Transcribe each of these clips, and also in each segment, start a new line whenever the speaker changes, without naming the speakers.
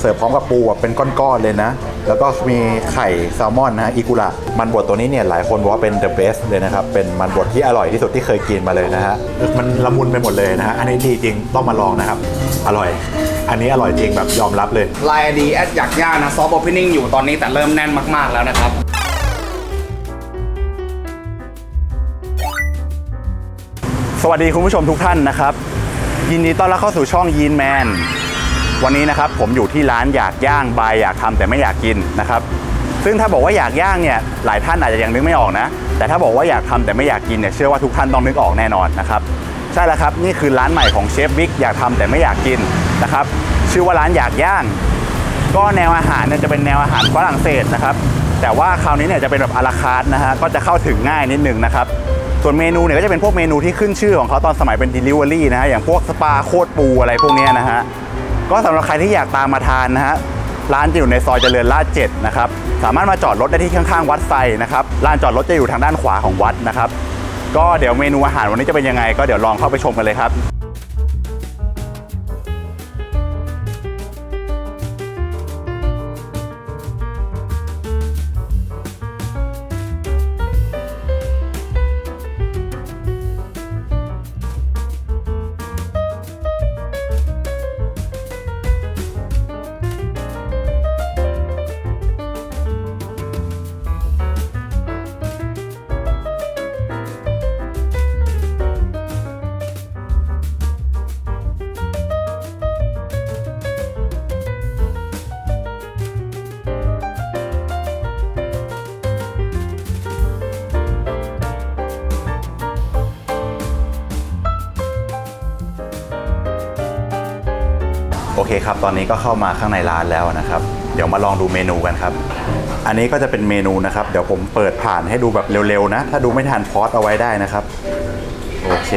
เสิร์ฟพร้อมกับปูแบบเป็นก้อนๆเลยนะ แล้วก็มีไข่แซลมอนนะฮะอิกุระมันบดตัวนี้เนี่ยหลายคนบอกว่าเป็น the best เลยนะครับ เป็นมันบดที่อร่อยที่สุดที่เคยกินมาเลยนะฮะมันละมุนไปหมดเลยนะฮะอันนี้ดีจริงต้องมาลองนะครับ อร่อย อันนี้อร่อยจริงแบบยอมรับเลย
ไลน์ดีแอดอยากย่างนะซอฟต์โอเพนนิ่งอยู่ตอนนี้แต่เริ่มแน่นมากๆแล้วนะครับ
สวัสดีคุณผู้ชมทุกท่านนะครับ ยินดีต้อนรับเข้าสู่ช่องยีนแมน วันนี้นะครับผมอยู่ที่ร้านอยากย่างบายอยากทำแต่ไม่อยากกินนะครับ ซึ่งถ้าบอกว่าอยากย่างเนี่ยหลายท่านอาจจะยังนึกไม่ออกนะ แต่ถ้าบอกว่าอยากทำแต่ไม่อยากกินเนี่ยเชื่อว่าทุกท่านต้องนึกออกแน่นอนนะครับใช่แล้วครับนี่คือร้านใหม่ของเชฟบิ๊กอยากทำแต่ไม่อยากกินนะครับชื่อว่าร้านอยากย่าง ก็แนวอาหารเนี่ยจะเป็นแนวอาหารฝรั่งเศสนะครับแต่ว่าคราวนี้เนี่ยจะเป็นแบบอาราคาร์ทนะฮะก็จะเข้าถึงง่ายนิดนึงนะครับส่วนเมนูเนี่ยก็จะเป็นพวกเมนูที่ขึ้นชื่อของเขาตอนสมัยเป็น Delivery นะฮะอย่างพวกสปาโคตรปูอะไรพวกนี้นะฮะ ก็สำหรับใครที่อยากตามมาทานนะฮะร้านจะอยู่ในซอยเจริญราษฎร์7นะครับสามารถมาจอดรถได้ที่ข้างๆ วัดไซนะครับลานจอดรถจะอยู่ทางด้านขวาของวัดนะครับ ก็เดี๋ยวเมนูอาหารวันนี้จะเป็นยังไง ก็เดี๋ยวลองเข้าไปชมกันเลยครับ เคครับ ตอนนี้ก็เข้ามาข้างในร้านแล้วนะครับ เดี๋ยวมาลองดูเมนูกันครับ อันนี้ก็จะเป็นเมนูนะครับ เดี๋ยวผมเปิดผ่านให้ดูแบบเร็วๆนะ ถ้าดูไม่ทันพอสเอาไว้ได้นะครับ โอเค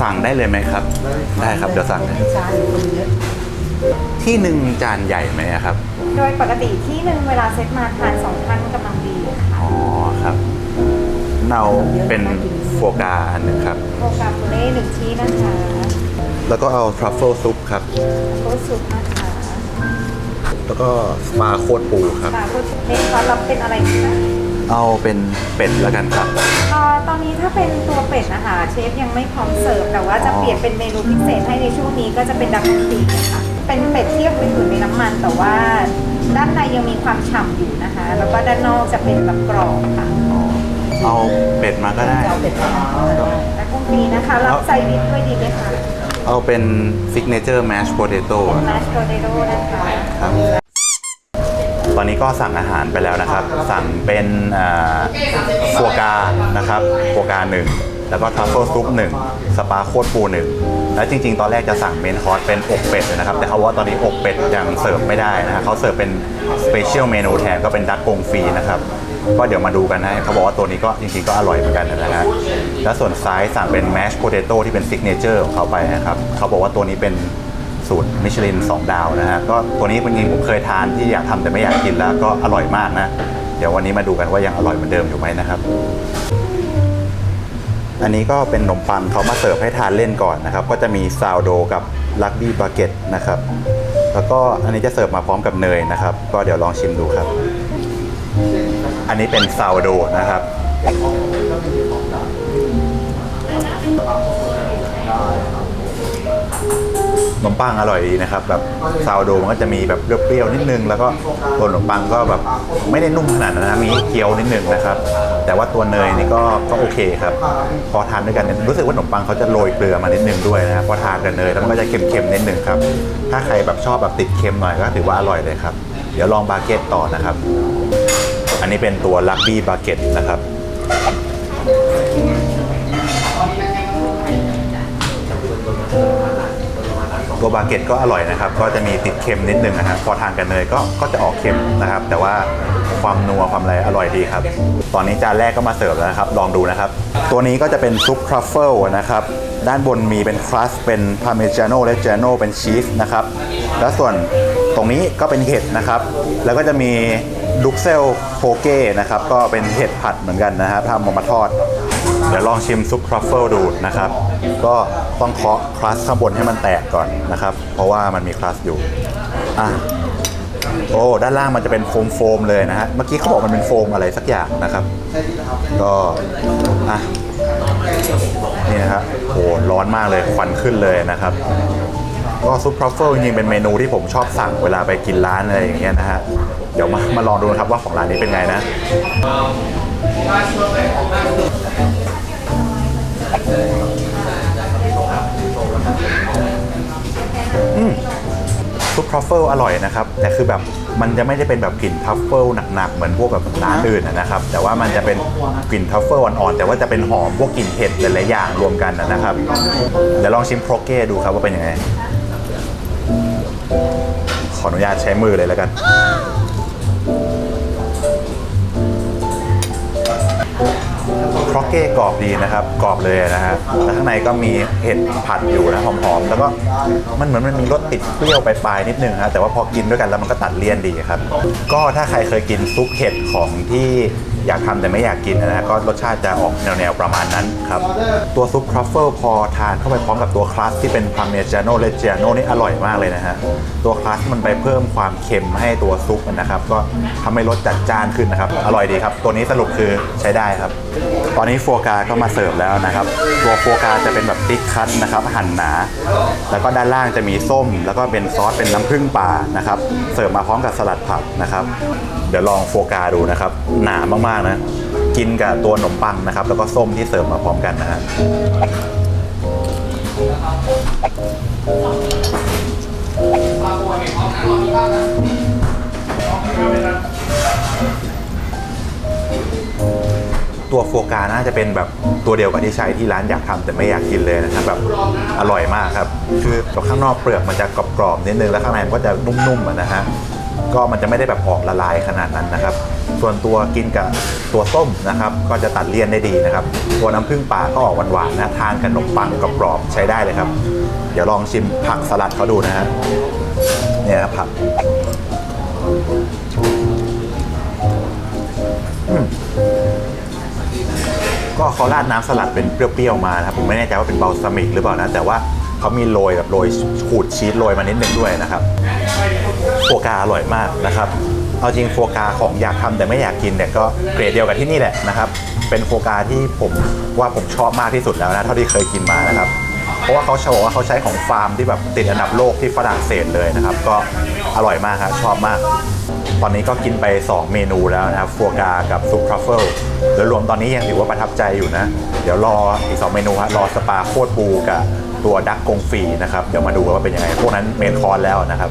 สั่งได้เลยไหมครับ ได้ครับเดี๋ยวสั่งเลยที่หนึ่งจานใหญ่ไหมอะครับ
โดยปกติที่หนึ่งเวลาเซตมาทานสองท่านกำลังดีค่ะ
อ๋อครับเอาเป็นโฟกาอันหนึ่งครับ
โคกาโฟเล่หนึ่งที่นะคะ
แล้วก็เอาทรัฟเฟิลซุปครับ
โคซุปนะคะ
แล้วก็สปาโคตรปูครับ
ปลาโคซุปเล่ซอสรับเป็นอะไรดีนะ
เอาเป็นเป็ดแล้วกันครับ
เอ่อตอ นนี้ถ้าเป็นตัวเป็ดนะคะเชฟยังไม่พร้อมเสิร์ฟแต่ว่าจะ
อ๋อ
เปลี่ยนเป็นเมนูพิเศษให้ในช่วงนี้ก็จะเป็นดักตีค่ะเป็นเป็ดที่ยังไปอยู่ในน้ำมัน แต่ว่าด้านในยังมีความฉ่ำอยู่นะคะ แล้วก็ด้านนอกจะเป็นแบบกรอบค่ะ
เอาเป็ดมาก็ได้
และกุ้งฟรีนะคะรับไซดิสด้วยดีไหมคะ
เอาเป็นซิกเนเจอร์แมชโพเตโต้
แมชโพเตโต้นะคะ
ครับ ตอนนี้ก็สั่งอาหารไปแล้วนะครับ สั่งเป็นฟัวกานะครับฟัวกาหนึ่งแล้วก็ทัฟเฟิลซุปหนึ่งสปาโคตรปูหนึ่งแล้วจริง ๆ ตอนแรกจะสั่งเมนคอร์สเป็นอกเป็ดนะครับ แต่เขาว่าตอนนี้อกเป็ดยังเสิร์ฟไม่ได้นะฮะเขาเสิร์ฟเป็นสเปเชียลเมนูแทนก็เป็นดักกงฟรีนะครับก็เดี๋ยวมาดูกันนะเขาบอกว่าตัวนี้ก็จริงๆก็อร่อยเหมือนกันนะฮะแล้วส่วนซ้ายสั่งเป็นแมชโพเตโต้ที่เป็นซิกเนเจอร์ของเขาไปนะครับเขาบอกว่าตัวนี้เป็น สูตรมิชลิน 2 ดาวนะฮะก็ตัวนี้จริงผมเคยทานที่อยากทำแต่ไม่อยากกินแล้วก็อร่อยมากนะ เดี๋ยววันนี้มาดูกันว่ายังอร่อยเหมือนเดิมอยู่ไหมนะครับอันนี้ก็เป็นขนมปังเขามาเสิร์ฟให้ทานเล่นก่อนนะครับ ก็จะมีซาวโดกับลักบี้บาเก็ตนะครับ แล้วก็อันนี้จะเสิร์ฟมาพร้อมกับเนยนะครับ ก็เดี๋ยวลองชิมดูครับ อันนี้เป็นซาวโดนะครับ ขนมปังอร่อยดีนะครับแบบซาวโดมันก็จะมีแบบเปรี้ยวๆนิดนึง แล้วก็ตัวขนมปังก็แบบไม่ได้นุ่มขนาดนั้นนะมีเคี้ยวนิดนึงนะครับ แต่ว่าตัวเนยนี่ก็ก็โอเคครับ พอทานด้วยกันเนี่ยรู้สึกว่าขนมปังเขาจะโรยเกลือมานิดนึงด้วยนะครับพอทานกับเนยแล้วมันก็จะเค็มๆนิดนึงครับถ้าใครแบบชอบแบบติดเค็มหน่อยก็ถือว่าอร่อยเลยครับ เดี๋ยวลองบาเก็ตต่อนะครับ อันนี้เป็นตัวลักบี้บาเก็ตนะครับ ตัวบาเก็ตก็อร่อยนะครับ ก็จะมีติดเค็มนิดนึงนะฮะพอทานกับเนยก็ก็จะออกเค็มนะครับ แต่ว่าความนัวความอะไรอร่อยดีครับ ตอนนี้จานแรกก็มาเสิร์ฟแล้วนะครับ ลองดูนะครับ ตัวนี้ก็จะเป็นซุปทรัฟเฟิลนะครับ ด้านบนมีเป็นครัสเป็นพาเมจาโน่และเจโน่เป็นชีสนะครับ แล้วส่วนตรงนี้ก็เป็นเห็ดนะครับ แล้วก็จะมีดุกเซลโคเก้นะครับ ก็เป็นเห็ดผัดเหมือนกันนะครับทำออกมาทอด เดี๋ยวลองชิมซุปทรัฟเฟิลดูนะครับ ก็ต้องเคาะคลัสข้างบนให้มันแตกก่อนนะครับ เพราะว่ามันมีคลัสอยู่อะโอ้ด้านล่างมันจะเป็นโฟมโฟมๆเลยนะฮะเมื่อกี้เขาบอกมันเป็นโฟมอะไรสักอย่างนะครับ ก็อะนี่นะครับโหร้อนมากเลยควันขึ้นเลยนะครับก็ซุปทรัฟเฟิลจริงๆเป็นเมนูที่ผมชอบสั่งเวลาไปกินร้านอะไรอย่างเงี้ยนะฮะเดี๋ยวมามาลองดูนะครับว่าของร้านนี้เป็นไงนะ ซุปทรัฟเฟิลอร่อยนะครับ แต่คือแบบมันจะไม่ได้เป็นแบบกลิ่นทรัฟเฟิลหนักๆ เหมือนพวกแบบร้านอื่นนะครับ แต่ว่ามันจะเป็นกลิ่นทรัฟเฟิลอ่อนๆ แต่ว่าจะเป็นหอมพวกกลิ่นเห็ดหลายๆอย่างรวมกันนะครับ เดี๋ยวลองชิมโครเก้ดูครับว่าเป็นยังไง ขออนุญาตใช้มือเลยแล้วกัน รอกเก้กรอบดีนะครับกรอบเลยนะฮะแล้วข้างในก็มีเห็ดผัดอยู่นะหอมๆแล้วก็มันเหมือนมันมีรสติดเปรี้ยวปลายๆนิดนึงฮะแต่ว่าพอกินด้วยกันแล้วมันก็ตัดเลี่ยนดีครับ ก็ถ้าใครเคยกินซุปเห็ดของที่ อยากทำแต่ไม่อยากกินนะฮะก็รสชาติจะออกแนวๆประมาณนั้นครับ ตัวซุปทรัฟเฟิลพอทานเข้าไปพร้อมกับตัวคลาสที่เป็นพาเมจาโนเลเจโนนี่อร่อยมากเลยนะฮะตัวคลาสมันไปเพิ่มความเค็มให้ตัวซุปนะครับ ก็ทำให้รสจัดจ้านขึ้นนะครับ อร่อยดีครับ ตัวนี้สรุปคือใช้ได้ครับ ตอนนี้โฟกาก็มาเสิร์ฟแล้วนะครับ ตัวโฟกาจะเป็นแบบติ๊กคัตนะครับหั่นหนา แล้วก็ด้านล่างจะมีส้ม แล้วก็เป็นซอสเป็นน้ำผึ้งป่านะครับ เสิร์ฟมาพร้อมกับสลัดผักนะครับ เดี๋ยวลองโฟกาดูนะครับ หนามากๆนะ กินกับตัวขนมปังนะครับ แล้วก็ส้มที่เสิร์ฟมาพร้อมกันนะฮะตัวโฟกาน่าจะเป็นแบบตัวเดียวกับที่ใช้ที่ร้านอยากทำแต่ไม่อยากกินเลยนะครับแบบอร่อยมากครับ คือตัวข้างนอกเปลือกมันจะกรอบๆนิดนึงแล้วข้างในมันก็จะนุ่มๆนะฮะก็มันจะไม่ได้แบบออกละลายขนาดนั้นนะครับ ส่วนตัวกินกับตัวส้มนะครับ ก็จะตัดเลี่ยนได้ดีนะครับ ตัวน้ำผึ้งป่าก็ออกหวานๆนะทานกับขนมปังกรอบๆใช้ได้เลยครับ เดี๋ยวลองชิมผักสลัดเขาดูนะฮะเนี่ยผักก็เขาราดน้ำสลัดเป็นเปรี้ยวๆมานะครับผมไม่แน่ใจว่าเป็นเบลซามิกหรือเปล่านะ แต่ว่าเขามีโรยแบบโรยขูดชีสโรยมานิดนึงด้วยนะครับโฟกาอร่อยมากนะครับ เอาจริงโฟกาของอยากทำแต่ไม่อยากกินเนี่ยก็เกรดเดียวกับที่นี่แหละนะครับเป็นโฟกาที่ผมว่าผมชอบมากที่สุดแล้วนะเท่าที่เคยกินมานะครับเพราะว่าเขาบอกว่าเขาใช้ของฟาร์มที่แบบติดอันดับโลกที่ฝรั่งเศสเลยนะครับ ก็อร่อยมากครับชอบมาก ตอนนี้ก็กินไป 2 เมนูแล้วนะครับฟัวกากับซุปทรัฟเฟิลโดยรวมตอนนี้ยังถือว่าประทับใจอยู่นะ เดี๋ยวรออีก 2 เมนูฮะรอสปาโคตรปูกับตัวดักกงฟีนะครับ เดี๋ยวมาดูว่าเป็นยังไง พวกนั้นเมนคอร์สแล้วนะครับ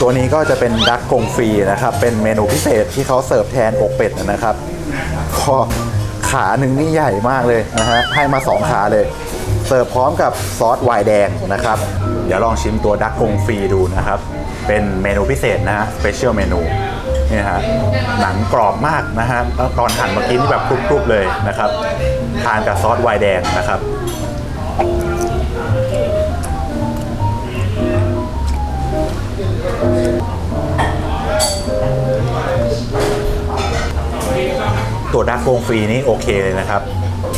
ตัวนี้ก็จะเป็นดักกงฟรีนะครับ เป็นเมนูพิเศษที่เขาเสิร์ฟแทนอกเป็ดนะครับก็ขาหนึ่งนี่ใหญ่มากเลยนะฮะให้มา 2 ขาเลย เสิร์ฟพร้อมกับซอสไวน์แดงนะครับ เดี๋ยวลองชิมตัวดักกงฟรีดูนะครับ เป็นเมนูพิเศษนะฮะสเปเชียลเมนู นี่ฮะหนังกรอบมากนะฮะแล้วตอนหั่นเมื่อกี้นี่แบบกรุบๆเลยนะครับ ทานกับซอสไวน์แดงนะครับตัวดักโกงฟรีนี่โอเคเลยนะครับ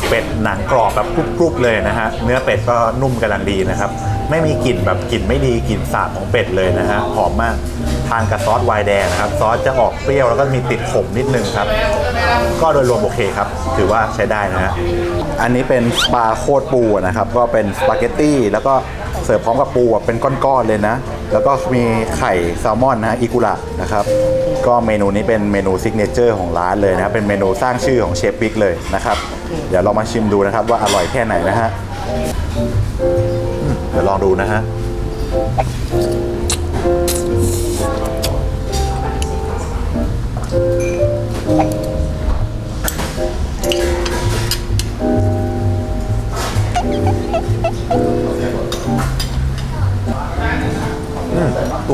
เป็ดหนังกรอบแบบกรุบๆเลยนะฮะ เนื้อเป็ดก็นุ่มกำลังดีนะครับ ไม่มีกลิ่นแบบกลิ่นไม่ดีกลิ่นสาบของเป็ดเลยนะฮะ หอมมาก ทานกับซอสไวน์แดงนะครับ ซอสจะออกเปรี้ยวแล้วก็มีติดขมนิดนึงครับ ก็โดยรวมโอเคครับ ถือว่าใช้ได้นะฮะอันนี้เป็นสปาโคตรปูนะครับ ก็เป็นสปาเกตตี้แล้วก็เสิร์ฟพร้อมกับปูเป็นก้อนๆเลยนะ แล้วก็มีไข่แซลมอนนะอิกุระนะครับ ก็เมนูนี้เป็นเมนูซิกเนเจอร์ของร้านเลยนะครับ เป็นเมนูสร้างชื่อของเชฟบิ๊กเลยนะครับ เดี๋ยวเรามาชิมดูนะครับว่าอร่อยแค่ไหนนะฮะ เดี๋ยวลองดูนะฮะ ตั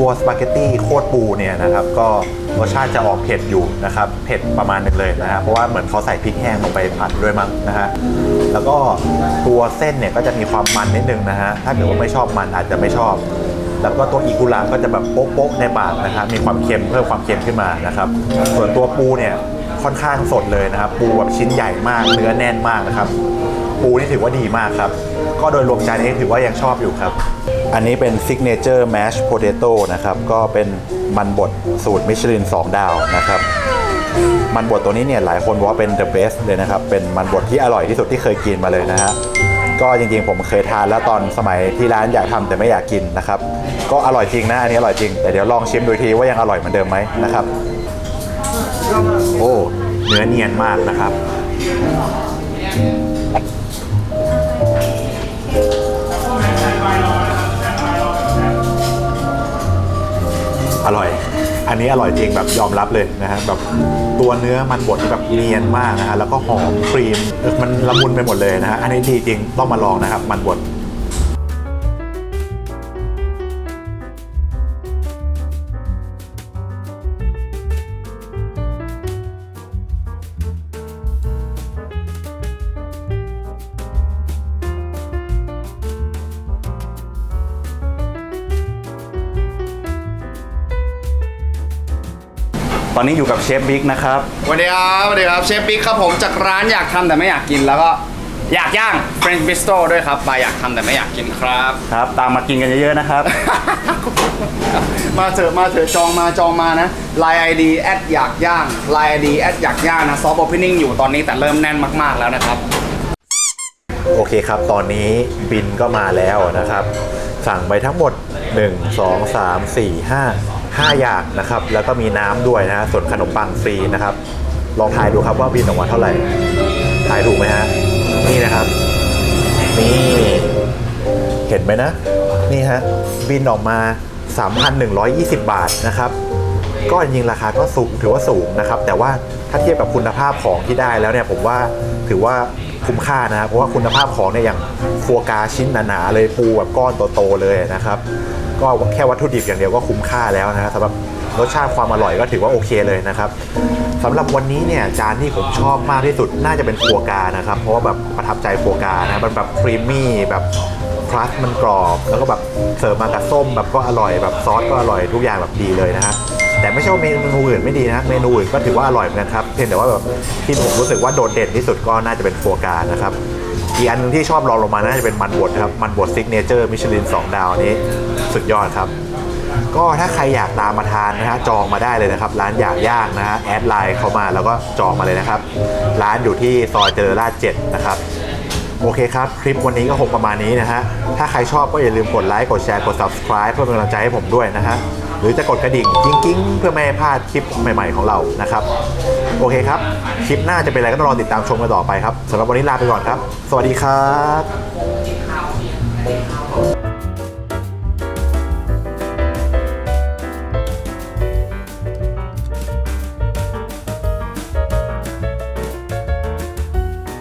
วสปาเกตตี้โคตรปูเนี่ยนะครับก็รสชาติจะออกเผ็ดอยู่นะครับเผ็ดประมาณนึงเลยนะฮะเพราะว่าเหมือนเขาใส่พริกแห้งลงไปผัดด้วยมั้งนะฮะแล้วก็ตัวเส้นเนี่ยก็จะมีความมันนิดนึงนะฮะถ้าเกิดว่าไม่ชอบมันอาจจะไม่ชอบ แล้วก็ตัวอีกุระก็จะแบบโป๊ะๆในปากนะครับมีความเค็มเพิ่มความเค็มขึ้นมานะครับ ส่วนตัวปูเนี่ยค่อนข้างสดเลยนะครับ ปูแบบชิ้นใหญ่มากเนื้อแน่นมากนะครับ ปูนี่ถือว่าดีมากครับ ก็โดยรวมจานนี้ถือว่ายังชอบอยู่ครับ อันนี้เป็น Signature Mash Potato นะครับก็เป็นมันบดสูตรมิชลิน 2 ดาวนะครับมันบดตัวนี้เนี่ยหลายคนบอกว่าเป็น the best เลยนะครับ เป็นมันบดที่อร่อยที่สุดที่เคยกินมาเลยนะฮะ ก็จริงๆ ผมเคยทานแล้วตอนสมัยที่ร้านอยากทำแต่ไม่อยากกินนะครับ ก็อร่อยจริงนะอันนี้อร่อยจริง แต่เดี๋ยวลองชิมดูทีว่ายังอร่อยเหมือนเดิมไหมนะครับ โอ้เนื้อเนียนมากนะครับอร่อย อันนี้อร่อยจริงแบบยอมรับเลยนะฮะแบบตัวเนื้อมันบดแบบเนียนมากนะฮะแล้วก็หอมครีมมันละมุนไปหมดเลยนะฮะอันนี้ดีจริงต้องมาลองนะครับมันบด ตอนนี้อยู่กับเชฟบิ๊กนะครับ
สวัสดีครับสวัสดีครับเชฟบิ๊กครับผมจากร้านอยากทำแต่ไม่อยากกินแล้วก็อยากย่าง French Bistro ด้วยครับบายอยากทำแต่ไม่อยากกินครับ
ครับ ตามมากินกันเยอะๆนะครับ
มาเถอะมาเถอะจองมาจองมานะไลน์ไอดีแอดอยากย่างไลน์ไอดีแอดอยากย่างนะซอฟต์โอเพนนิ่งอยู่ตอนนี้แต่เริ่มแน่นมากๆแล้วนะครับ
โอเคครับ ตอนนี้บินก็มาแล้วนะครับ สั่งไปทั้งหมด 1 2 3 4 5 5 อย่างนะครับ แล้วก็มีน้ำด้วยนะฮะส่วนขนมปังฟรีนะครับ ลองทายดูครับว่าบินออกมาเท่าไหร่ทายถูกไหมฮะนี่นะครับนี่เห็นไหมนะ นี่ฮะบินออกมา 3,120 บาทนะครับ ก็จริงราคาก็สูงถือว่าสูงนะครับ แต่ว่าถ้าเทียบกับคุณภาพของที่ได้แล้วเนี่ยผมว่าถือว่าคุ้มค่านะครับเพราะว่าคุณภาพของเนี่ยอย่างฟัวกราชิ้นหนาๆเลยปูแบบก้อนโตๆเลยนะครับ ก็แค่วัตถุดิบอย่างเดียวก็คุ้มค่าแล้วนะครับสำหรับรสชาติความอร่อยก็ถือว่าโอเคเลยนะครับสำหรับวันนี้เนี่ยจานที่ผมชอบมากที่สุดน่าจะเป็นฟัวกรานะครับ เพราะว่าแบบประทับใจฟัวกรานะมันแบบครีมมี่แบบครัสมันกรอบแล้วก็แบบเสิร์ฟมากับส้มแบบก็อร่อยแบบซอสก็อร่อยทุกอย่างแบบดีเลยนะฮะแต่ไม่ใช่ว่าเมนูอื่นไม่ดีนะเมนูอื่นก็ถือว่าอร่อยเหมือนกันครับเพียงแต่ว่าแบบที่ผมรู้สึกว่าโดดเด่นที่สุดก็น่าจะเป็นฟัวกรานะครับ อีกอันหนึงที่ชอบรองลงมาน่าจะเป็นมันบดครับ มันบดซิกเนเจอร์มิชลิน 2 ดาวนี้สุดยอดครับ ก็ถ้าใครอยากตามมาทานนะฮะจองมาได้เลยนะครับ ร้านอยากย่างนะฮะแอดไลน์เข้ามาแล้วก็จองมาเลยนะครับ ร้านอยู่ที่ซอยเจริญราช7นะครับ โอเคครับ คลิปวันนี้ก็คงประมาณนี้นะฮะ ถ้าใครชอบก็อย่าลืมกดไลค์กดแชร์กด subscribe เพื่อเป็นกำลังใจให้ผมด้วยนะฮะ หรือจะกดกระดิ่งกิ้งๆ เพื่อไม่ให้พลาดคลิปใหม่ๆของเรานะครับ โอเคครับ คลิปหน้าจะเป็นอะไรก็ต้องรอติดตามชมกันต่อไปครับสำหรับวันนี้ลาไปก่อนครับ สวัสดีครับ